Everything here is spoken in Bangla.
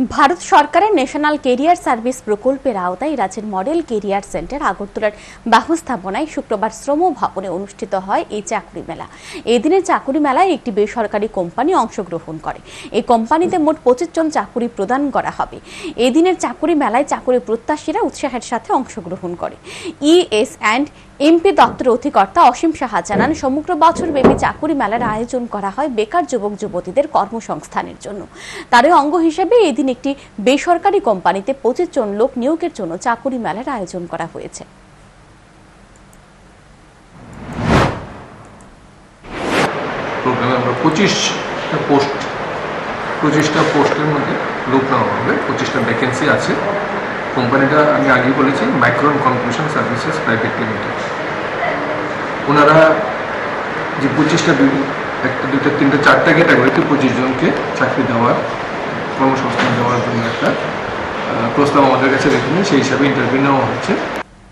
ভারত সরকারের ন্যাশনাল কেরিয়ার সার্ভিস প্রকল্পের আওতায় রাজ্যের মডেল কেরিয়ার সেন্টার আগরতলার ব্যবস্থাপনায় শুক্রবার শ্রম ভবনে অনুষ্ঠিত হয় এই চাকরি মেলা। এদিনের দিনের চাকরি মেলায় একটি বেসরকারি কোম্পানি অংশগ্রহণ করে। এই কোম্পানিতে মোট পঁচিশ জন চাকুরি প্রদান করা হবে। এদিনের দিনের চাকরি মেলায় চাকরি প্রত্যাশীরা উৎসাহের সাথে অংশগ্রহণ করে। ইএস অ্যান্ড এমপি দপ্তর অধিকর্তা অসীম সাহা জানান, সমগ্র বছর ব্যাপী চাকুরি মেলার আয়োজন করা হয় বেকার যুবক যুবতীদের কর্মসংস্থানের জন্য। তারই অঙ্গ হিসেবে এদিন একটি বেসরকারি কোম্পানিতে পঁচিশ জন লোক নিয়োগের জন্য চাকুরি মেলার আয়োজন করা হয়েছে। পঁচিশটা পোস্ট পঁচিশটা পোস্টের মধ্যে লোক নেওয়া হবে। পঁচিশটা ভ্যাকেন্সি আছে। কোম্পানিটা আমি আগেই বলেছি Micron conclusion services private limited ওনারা যে পঁচিশটা একটা দুটো তিনটা, চারটা ক্যাটাগরিতে পঁচিশ জনকে চাকরি দেওয়ার কর্মসংস্থান দেওয়ার জন্য একটা প্রস্তাব আমাদের কাছে রেখে সেই হিসাবে ইন্টারভিউ নেওয়া হচ্ছে